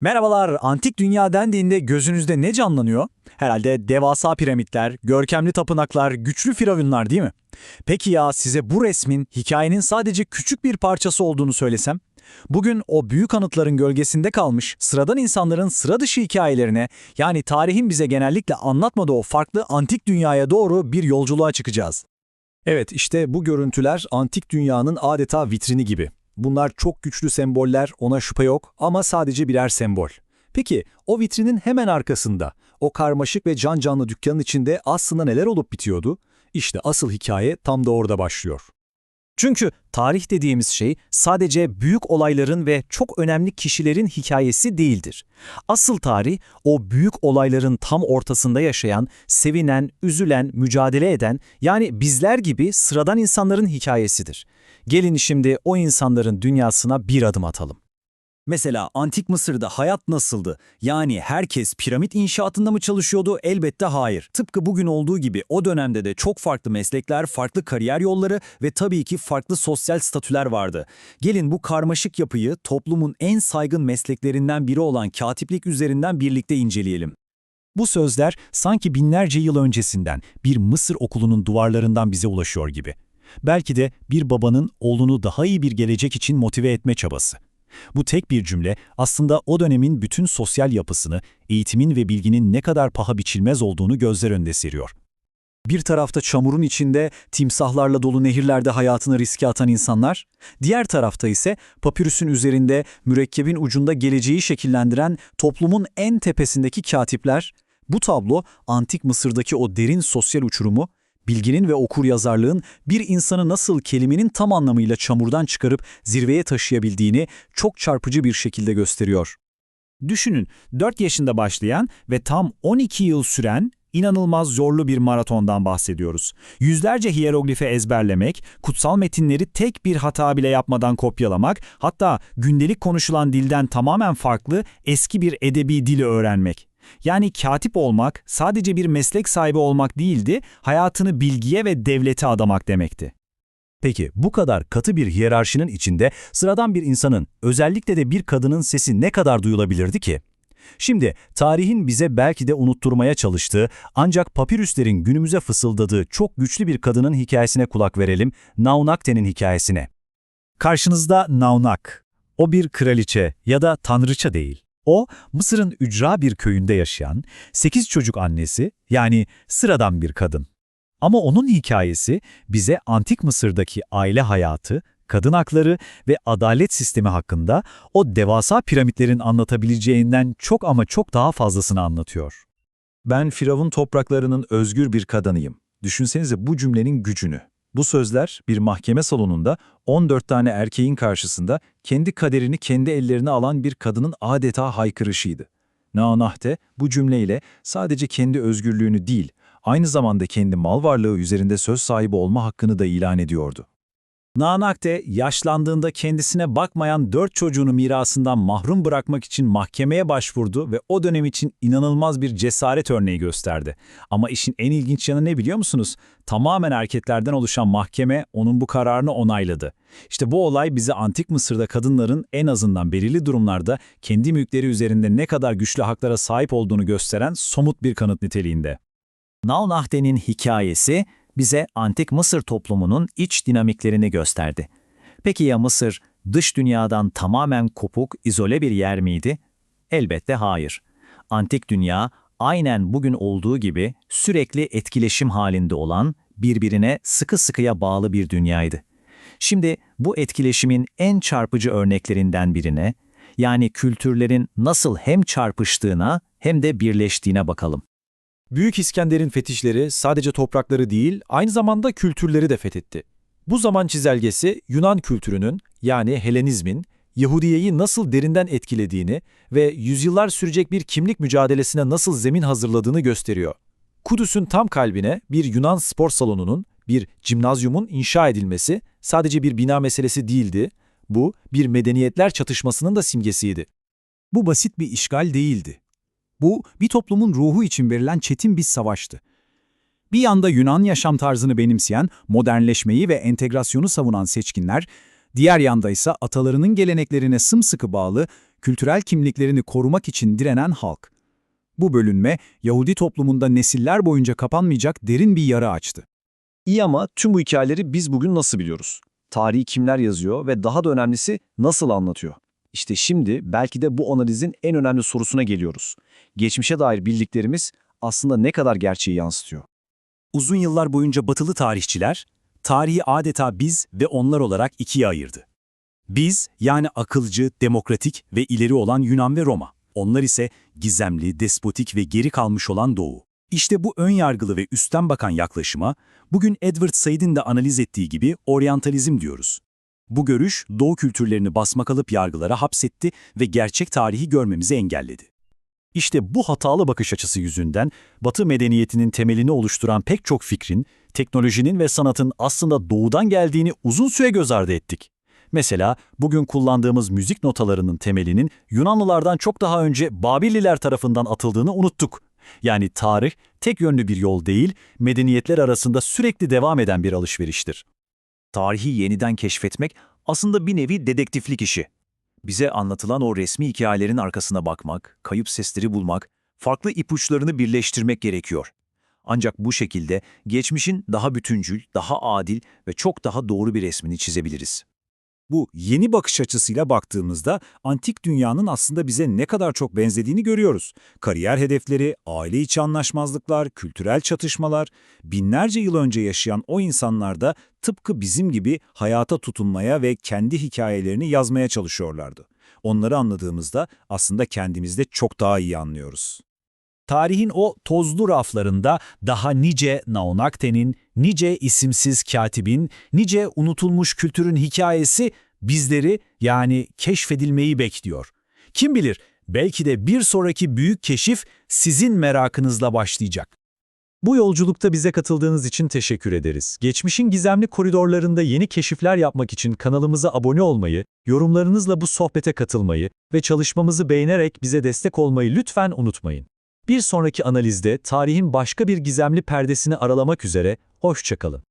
Merhabalar, antik dünya dendiğinde gözünüzde ne canlanıyor? Herhalde devasa piramitler, görkemli tapınaklar, güçlü firavunlar değil mi? Peki ya size bu resmin hikayenin sadece küçük bir parçası olduğunu söylesem? Bugün o büyük anıtların gölgesinde kalmış sıradan insanların sıra dışı hikayelerine yani tarihin bize genellikle anlatmadığı o farklı antik dünyaya doğru bir yolculuğa çıkacağız. Evet, işte bu görüntüler antik dünyanın adeta vitrini gibi. Bunlar çok güçlü semboller, ona şüphe yok ama sadece birer sembol. Peki, o vitrinin hemen arkasında, o karmaşık ve can canlı dükkanın içinde aslında neler olup bitiyordu? İşte asıl hikaye tam da orada başlıyor. Çünkü tarih dediğimiz şey sadece büyük olayların ve çok önemli kişilerin hikayesi değildir. Asıl tarih o büyük olayların tam ortasında yaşayan, sevinen, üzülen, mücadele eden yani bizler gibi sıradan insanların hikayesidir. Gelin şimdi o insanların dünyasına bir adım atalım. Mesela antik Mısır'da hayat nasıldı? Yani herkes piramit inşaatında mı çalışıyordu? Elbette hayır. Tıpkı bugün olduğu gibi o dönemde de çok farklı meslekler, farklı kariyer yolları ve tabii ki farklı sosyal statüler vardı. Gelin bu karmaşık yapıyı toplumun en saygın mesleklerinden biri olan katiplik üzerinden birlikte inceleyelim. Bu sözler sanki binlerce yıl öncesinden bir Mısır okulunun duvarlarından bize ulaşıyor gibi. Belki de bir babanın oğlunu daha iyi bir gelecek için motive etme çabası. Bu tek bir cümle aslında o dönemin bütün sosyal yapısını, eğitimin ve bilginin ne kadar paha biçilmez olduğunu gözler önünde seriyor. Bir tarafta çamurun içinde, timsahlarla dolu nehirlerde hayatını riske atan insanlar, diğer tarafta ise papirüsün üzerinde, mürekkebin ucunda geleceği şekillendiren toplumun en tepesindeki katipler, bu tablo antik Mısır'daki o derin sosyal uçurumu, bilginin ve okuryazarlığın bir insanı nasıl kelimenin tam anlamıyla çamurdan çıkarıp zirveye taşıyabildiğini çok çarpıcı bir şekilde gösteriyor. Düşünün 4 yaşında başlayan ve tam 12 yıl süren inanılmaz zorlu bir maratondan bahsediyoruz. Yüzlerce hieroglifi ezberlemek, kutsal metinleri tek bir hata bile yapmadan kopyalamak, hatta gündelik konuşulan dilden tamamen farklı eski bir edebi dili öğrenmek. Yani katip olmak sadece bir meslek sahibi olmak değildi, hayatını bilgiye ve devlete adamak demekti. Peki bu kadar katı bir hiyerarşinin içinde sıradan bir insanın, özellikle de bir kadının sesi ne kadar duyulabilirdi ki? Şimdi tarihin bize belki de unutturmaya çalıştığı ancak papirüslerin günümüze fısıldadığı çok güçlü bir kadının hikayesine kulak verelim, Naunakte'nin hikayesine. Karşınızda Naunak. O bir kraliçe ya da tanrıça değil. O, Mısır'ın ücra bir köyünde yaşayan, 8 çocuk annesi yani sıradan bir kadın. Ama onun hikayesi bize antik Mısır'daki aile hayatı, kadın hakları ve adalet sistemi hakkında o devasa piramitlerin anlatabileceğinden çok ama çok daha fazlasını anlatıyor. Ben Firavun topraklarının özgür bir kadınıyım. Düşünsenize bu cümlenin gücünü. Bu sözler bir mahkeme salonunda 14 tane erkeğin karşısında kendi kaderini kendi ellerine alan bir kadının adeta haykırışıydı. Naanahte bu cümleyle sadece kendi özgürlüğünü değil, aynı zamanda kendi mal varlığı üzerinde söz sahibi olma hakkını da ilan ediyordu. Nanakte yaşlandığında kendisine bakmayan dört çocuğunu mirasından mahrum bırakmak için mahkemeye başvurdu ve o dönem için inanılmaz bir cesaret örneği gösterdi. Ama işin en ilginç yanı ne biliyor musunuz? Tamamen erkeklerden oluşan mahkeme onun bu kararını onayladı. İşte bu olay bize antik Mısır'da kadınların en azından belirli durumlarda kendi mülkleri üzerinde ne kadar güçlü haklara sahip olduğunu gösteren somut bir kanıt niteliğinde. Naunahde'nin hikayesi bize antik Mısır toplumunun iç dinamiklerini gösterdi. Peki ya Mısır dış dünyadan tamamen kopuk, izole bir yer miydi? Elbette hayır. Antik dünya aynen bugün olduğu gibi sürekli etkileşim halinde olan, birbirine sıkı sıkıya bağlı bir dünyaydı. Şimdi bu etkileşimin en çarpıcı örneklerinden birine, yani kültürlerin nasıl hem çarpıştığına hem de birleştiğine bakalım. Büyük İskender'in fetişleri sadece toprakları değil, aynı zamanda kültürleri de fethetti. Bu zaman çizelgesi Yunan kültürünün yani Helenizmin Yahudiye'yi nasıl derinden etkilediğini ve yüzyıllar sürecek bir kimlik mücadelesine nasıl zemin hazırladığını gösteriyor. Kudüs'ün tam kalbine bir Yunan spor salonunun, bir cimnazyumun inşa edilmesi sadece bir bina meselesi değildi, bu bir medeniyetler çatışmasının da simgesiydi. Bu basit bir işgal değildi. Bu, bir toplumun ruhu için verilen çetin bir savaştı. Bir yanda Yunan yaşam tarzını benimseyen, modernleşmeyi ve entegrasyonu savunan seçkinler, diğer yanda ise atalarının geleneklerine sımsıkı bağlı, kültürel kimliklerini korumak için direnen halk. Bu bölünme, Yahudi toplumunda nesiller boyunca kapanmayacak derin bir yara açtı. İyi ama tüm bu hikayeleri biz bugün nasıl biliyoruz? Tarihi kimler yazıyor ve daha da önemlisi nasıl anlatıyor? İşte şimdi belki de bu analizin en önemli sorusuna geliyoruz. Geçmişe dair bildiklerimiz aslında ne kadar gerçeği yansıtıyor? Uzun yıllar boyunca batılı tarihçiler, tarihi adeta biz ve onlar olarak ikiye ayırdı. Biz, yani akılcı, demokratik ve ileri olan Yunan ve Roma. Onlar ise gizemli, despotik ve geri kalmış olan Doğu. İşte bu ön yargılı ve üstten bakan yaklaşıma, bugün Edward Said'in de analiz ettiği gibi oryantalizm diyoruz. Bu görüş, Doğu kültürlerini basmak alıp yargılara hapsetti ve gerçek tarihi görmemizi engelledi. İşte bu hatalı bakış açısı yüzünden Batı medeniyetinin temelini oluşturan pek çok fikrin, teknolojinin ve sanatın aslında doğudan geldiğini uzun süre göz ardı ettik. Mesela bugün kullandığımız müzik notalarının temelinin Yunanlılardan çok daha önce Babililer tarafından atıldığını unuttuk. Yani tarih tek yönlü bir yol değil, medeniyetler arasında sürekli devam eden bir alışveriştir. Tarihi yeniden keşfetmek aslında bir nevi dedektiflik işi. Bize anlatılan o resmi hikayelerin arkasına bakmak, kayıp sesleri bulmak, farklı ipuçlarını birleştirmek gerekiyor. Ancak bu şekilde geçmişin daha bütüncül, daha adil ve çok daha doğru bir resmini çizebiliriz. Bu yeni bakış açısıyla baktığımızda antik dünyanın aslında bize ne kadar çok benzediğini görüyoruz. Kariyer hedefleri, aile içi anlaşmazlıklar, kültürel çatışmalar, binlerce yıl önce yaşayan o insanlar da tıpkı bizim gibi hayata tutunmaya ve kendi hikayelerini yazmaya çalışıyorlardı. Onları anladığımızda aslında kendimizde çok daha iyi anlıyoruz. Tarihin o tozlu raflarında daha nice Naonakte'nin, nice isimsiz katibin, nice unutulmuş kültürün hikayesi bizleri yani keşfedilmeyi bekliyor. Kim bilir belki de bir sonraki büyük keşif sizin merakınızla başlayacak. Bu yolculukta bize katıldığınız için teşekkür ederiz. Geçmişin gizemli koridorlarında yeni keşifler yapmak için kanalımıza abone olmayı, yorumlarınızla bu sohbete katılmayı ve çalışmamızı beğenerek bize destek olmayı lütfen unutmayın. Bir sonraki analizde tarihin başka bir gizemli perdesini aralamak üzere, hoşçakalın.